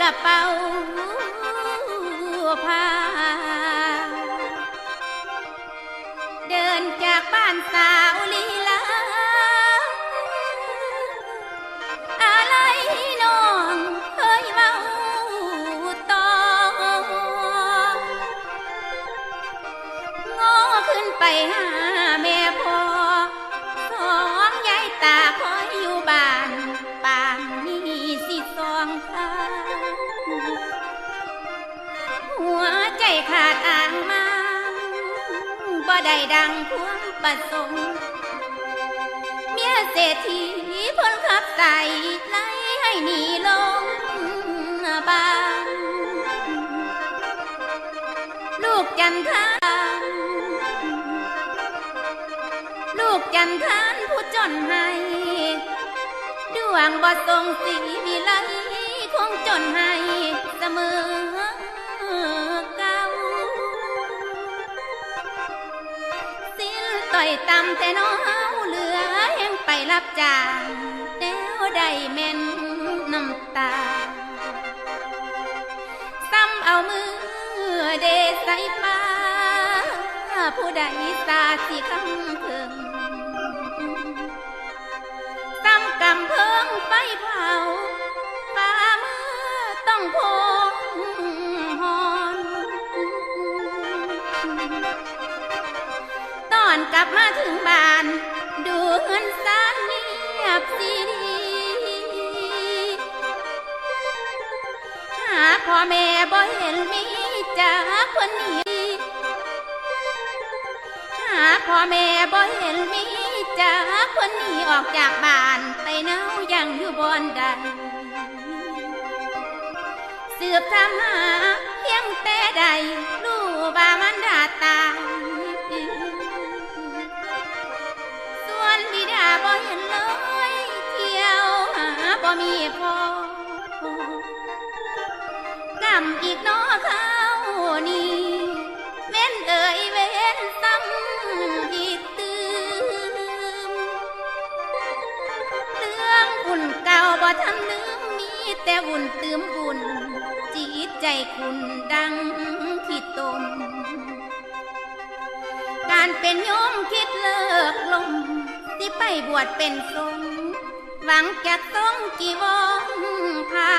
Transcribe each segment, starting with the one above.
เป่าพาเดินจากบ้านสาวลีลาอะไรน้องเคยเมาต่องอขึ้นไปหาแม่พ่อ ขาดอ่างมาบ่ได้ดังความประสงค์เมียเศรษฐีพลขับใส่ไล่ให้หนีลงบ้าน ลูกจันทานลูกจันทานผู้จนให้ดวงบ่ทรงสีวิไลคงจนให้เสมอ อยตำแต่น้องเหลือยังไปรับจ้างแล้วได้แม่นน้ำตาซ้ำเอามือเดใส่ป้าผู้ใดสาสิคำเพิ่งซ้ำกำเพิ่งไฟเผาฝ่ามือต้องพงหอน อนกลับมาถึงบ้าน ดูเงินสานเงียบสีดีหาพ่อแม่บ่เห็นมีจากคนนี้หาพ่อแม่บ่เห็นมีจากคนนี้ออกจากบ้านไปเนายังอยู่บอนใดสืบทำหาเพียงแต่ใดรู้ว่ มีพอกำอีกน้อเขานี่เว้นเอ่ยเว้นซ้ำอีกตืมเรื่องอุ่นเก่าบ่ทำลืมมีแต่วุ่นติมบุญจิตใจคุณดังขีดตมการเป็นโยมคิดเลิกลมที่ไปบวชเป็นสงฆ์ หวังจะต้องจีวรพระ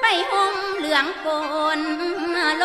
ไปห่มเหลืองโกนโล